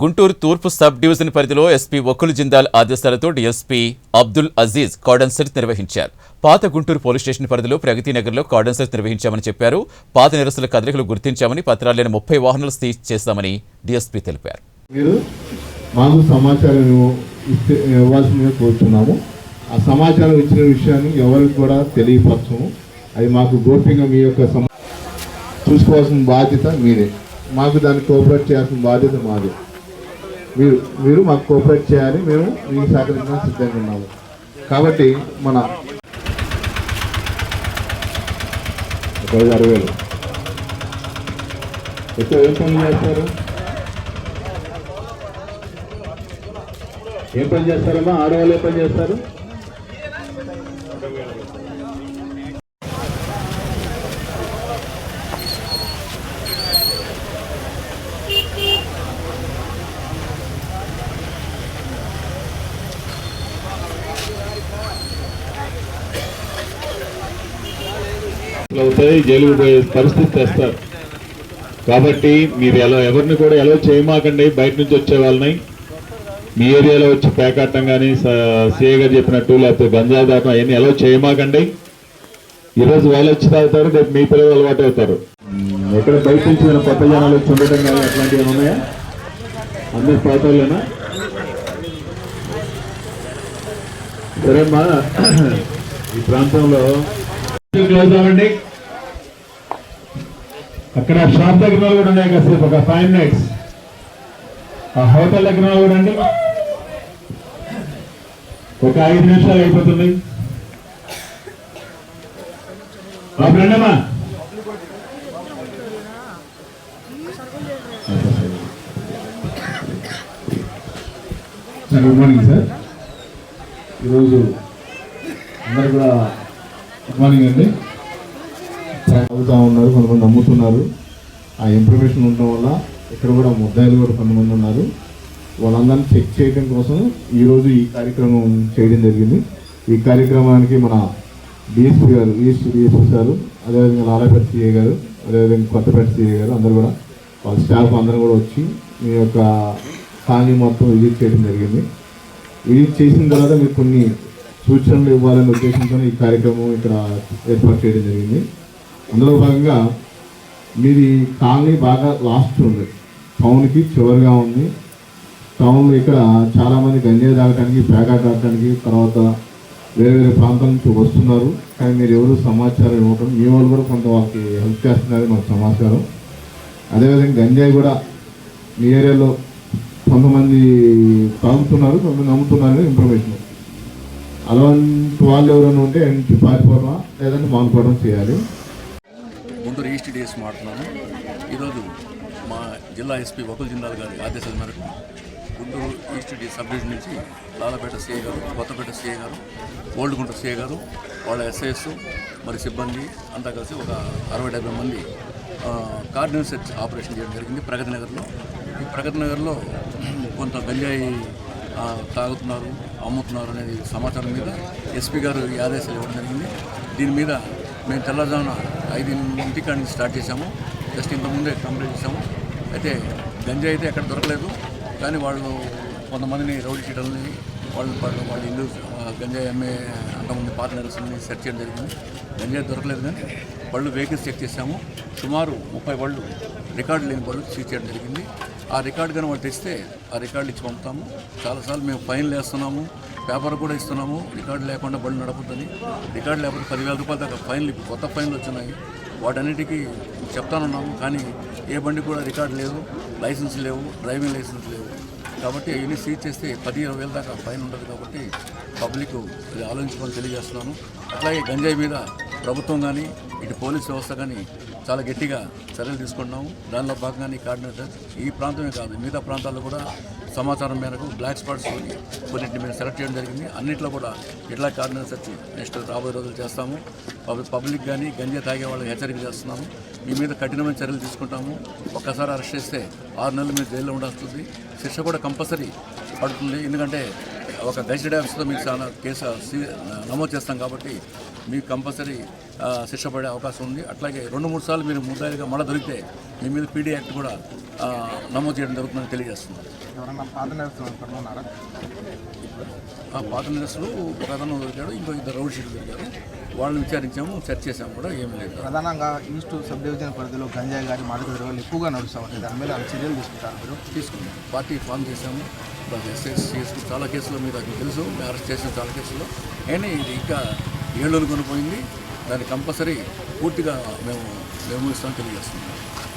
గుంటూరు తూర్పు sub division పరిధిలో SP Vakul Jindal ఆదేశాలతో DSP Abdul Aziz cordon search నిర్వహించారు. పాత గుంటూరు పోలీస్ స్టేషన్ పరిధిలో ప్రగతి నగర్లో కార్డన్ సెర్చ్ నిర్వహించామని చెప్పారు. పాత నిరసన కదలికలు గుర్తించామని పత్రాలు లేని ముప్పై వాహనాలు సీజ్ చేశామని డీఎస్పీ తెలిపారు. మీరు మాకు సమాచారం ఇవ్వాల్సిందిగా కోరుతున్నాము. ఆ సమాచారం ఇచ్చిన విషయాన్ని ఎవరికి కూడా తెలియపరచము. అది మాకు గోప్యంగా మీ యొక్క చూసుకోవాల్సిన బాధ్యత మీదే. మాకు దాన్ని కోఆపరేట్ చేయాల్సిన బాధ్యత మాది. మీరు మీరు మాకు కోఆపరేట్ చేయాలి మేము మీకు సహకరించడానికి సిద్ధంగా ఉన్నాము. కాబట్టి మన అరవై వేలు. ఎక్కువ ఏం పనులు చేస్తారు? ఏం పని చేస్తారమ్మా? ఆడవాళ్ళు ఏ పని చేస్తారు? అవుతాయి జైలుకు పోయే పరిస్థితి తెస్తారు. కాబట్టి మీరు ఎలా ఎవరిని కూడా ఎలా చేయమాకండి బయట నుంచి వచ్చే వాళ్ళని. మీ ఏరియాలో వచ్చి పేకాటం కానీ సీఏ గారు చెప్పినట్టు లేకపోతే గంజాయి దాటం అవన్నీ ఎలా చేయమాకండి. ఈరోజు వాళ్ళు వచ్చి తాగుతారు రేపు మీ పిల్లలు అలవాటు అవుతారు. ఎక్కడ బయట నుంచి కొత్త జనాలు వచ్చి ఉండటం కానీ అట్లాంటివి ఉన్నాయా? అందరి పాతలేనా సరేమ్మా. ఈ ప్రాంతంలో క్లోజ్ అవ్వండి అక్కడ షాప్ దగ్గర కూడా ఉన్నాయి కాసేపు ఒక ఫైవ్ మినిట్స్ ఆ హోటల్ దగ్గర కూడా అండి ఒక ఐదు నిమిషాలు అయిపోతుంది. రండమ్మా సార్ గుడ్ మార్నింగ్ సార్ ఈరోజు అందరు కూడా గుడ్ మార్నింగ్ అండి అవుతా ఉన్నారు కొంతమంది నమ్ముతున్నారు. ఆ ఇన్ఫర్మేషన్ ఉండడం వల్ల ఇక్కడ కూడా ముద్దాయిలు కూడా కొంతమంది ఉన్నారు. వాళ్ళందరినీ చెక్ చేయడం కోసం ఈరోజు ఈ కార్యక్రమం చేయడం జరిగింది. ఈ కార్యక్రమానికి మన డిఎస్పీ గారు ఈస్ట్ డిఎస్పీ గారు అదేవిధంగా లాలాపేట సిఏ గారు అదేవిధంగా కొత్తపేట సిఏ గారు అందరూ కూడా వాళ్ళ స్టాఫ్ అందరూ కూడా వచ్చి మీ యొక్క కాలనీ మొత్తం విజిట్ చేయడం జరిగింది. విజిట్ చేసిన తర్వాత మీకు కొన్ని సూచనలు ఇవ్వాలనే ఉద్దేశంతో ఈ కార్యక్రమం ఇక్కడ ఏర్పాటు చేయడం జరిగింది. అందులో భాగంగా మీది కాలనీ బాగా లాస్ట్ ఉంది. టౌన్కి చివరిగా ఉంది. టౌన్లో ఇక్కడ చాలామంది గంజాయి తాగడానికి పేగా తాగడానికి తర్వాత వేరే వేరే ప్రాంతాల నుంచి వస్తున్నారు. కానీ మీరు ఎవరు సమాచారం ఇవ్వటం మీ వాళ్ళు కూడా కొంత వాళ్ళకి హెల్ప్ చేస్తున్నారు మాకు సమాచారం. అదేవిధంగా గంజాయి కూడా మీ ఏరియాలో కొంతమంది తాగుతున్నారు కొంతమంది అమ్ముతున్నారు ఇన్ఫర్మేషన్ అలాంటి వాళ్ళు ఎవరైనా ఉంటే ఇంటి పారిపోవడం లేదంటే మానుకోవడం చేయాలి. ముందు ఈస్ట్ చేసి మాట్లాడుతున్నాను ఈరోజు మా జిల్లా ఎస్పీ వకుల్ జిందాల్ గారి ఆదేశాల మేరకు గుంటూరు ఈస్ట్ సబ్ డివిజన్ నుంచి లాలపేట సిఏ గారు కొత్తపేట సిఏ గారు ఓల్డ్ గుంట సిఐ గారు వాళ్ళ ఎస్ఐఎస్ మరి సిబ్బంది అంతా కలిసి ఒక అరవై డెబ్బై మంది కార్డినల్ సెర్చ్ ఆపరేషన్ చేయడం జరిగింది ప్రగతి నగర్లో. ఈ ప్రగతి నగర్లో కొంత గంజాయి తాగుతున్నారు. అమ్ముతున్నారు అనేది సమాచారం మీద ఎస్పీ గారు ఈ ఆదేశాలు ఇవ్వడం జరిగింది. దీని మీద మేము తెల్లవారుజామున ఐదింటి కాడి నుంచి స్టార్ట్ చేశాము. జస్ట్ ఇంతకుముందే కంప్లీట్ చేశాము. అయితే గంజాయి అయితే ఎక్కడ దొరకలేదు. కానీ వాళ్ళు కొంతమందిని రౌడీ చేయడం వాళ్ళు వాళ్ళు వాళ్ళ ఇల్లు గంజాయి అమ్మే అంతమంది పార్ట్నర్స్ని సెర్చ్ చేయడం జరిగింది. గంజాయి దొరకలేదు కానీ వాళ్ళు వెహికల్స్ చెక్ చేశాము. సుమారు ముప్పై వాళ్ళు రికార్డు లేని వాళ్ళు సీజ్ చేయడం జరిగింది. ఆ రికార్డు కానీ వాళ్ళు తెస్తే ఆ రికార్డు ఇచ్చి పంపుతాము. చాలాసార్లు మేము ఫైన్లు వేస్తున్నాము పేపర్ కూడా ఇస్తున్నాము. రికార్డు లేకుండా బళ్ళు నడపద్దని. రికార్డు లేకపోతే పదివేల రూపాయల దాకా ఫైన్లు ఇప్పుడు కొత్త ఫైన్లు వచ్చినాయి. వాటన్నిటికీ చెప్తానున్నాము కానీ ఏ బండి కూడా రికార్డు లేదు లైసెన్స్ లేవు డ్రైవింగ్ లైసెన్స్ లేవు. కాబట్టి అవన్నీ సీజ్ చేస్తే పది ఇరవై వేల దాకా ఫైన్ ఉండదు కాబట్టి పబ్లిక్ ఇది ఆలోచించుకొని తెలియజేస్తున్నాను. అట్లాగే గంజాయి మీద ప్రభుత్వం కానీ ఇటు పోలీస్ వ్యవస్థ కానీ చాలా గట్టిగా చర్యలు తీసుకుంటున్నాము. దానిలో భాగంగానే ఈ కార్డినేటర్ ఈ ప్రాంతమే కాదు మిగతా ప్రాంతాల్లో కూడా సమాచారం మేరకు బ్లాక్ స్పాట్స్ కొన్నింటిని మేము సెలెక్ట్ చేయడం జరిగింది. అన్నింటిలో కూడా ఇట్లా కార్డినేటర్ నెక్స్ట్ రాబోయే రోజులు చేస్తాము. పబ్లిక్ పబ్లిక్ కానీ గంజా తాగే వాళ్ళకి హెచ్చరిక చేస్తున్నాము. మీ మీద కఠినమైన చర్యలు తీసుకుంటాము. ఒక్కసారి అరెస్ట్ చేస్తే ఆరు నెలలు మీరు జైల్లో ఉండాల్సి శిక్ష కూడా కంపల్సరీ పడుతుంది. ఎందుకంటే ఒక గజిటెడ్ ఆఫీస్తో మీకు చాలా కేసు సీ- నమోదు చేస్తాం కాబట్టి మీకు కంపల్సరీ శిక్ష పడే అవకాశం ఉంది. అట్లాగే రెండు మూడు సార్లు మీరు ముద్దాయిగా మళ్ళీ దొరికితే మీ మీద పీడీ యాక్ట్ కూడా నమోదు చేయడం జరుగుతుందని తెలియజేస్తుంది పాత నిరసలు ఒక అతను దొరికాడు ఇంకో ఇద్దరు రౌడ్ షీట్లు దొరికారు. వాళ్ళని విచారించాము సెర్చ్ చేసాము కూడా ఏం లేదు. ప్రధానంగా ఈస్ట్ సబ్ డివిజన్ పరిధిలో గంజాయి గారి మాదక ద్రవ్యాలు ఎక్కువగా నడుస్తూ ఉంటాయి దాని మీద చర్యలు తీసుకుంటారు మీరు? తీసుకున్నాం. పార్టీ ఫామ్ చేశాము. ఎస్ఎస్ చేసుకుని చాలా కేసులు మీద మీకు తెలుసు మేము అరెస్ట్ చేసిన చాలా కేసుల్లో కానీ ఇది ఇంకా ఏళ్ళు కొనిపోయింది. దాన్ని కంపల్సరీ పూర్తిగా మేము మేము ఇస్తామని తెలియజేస్తున్నాం.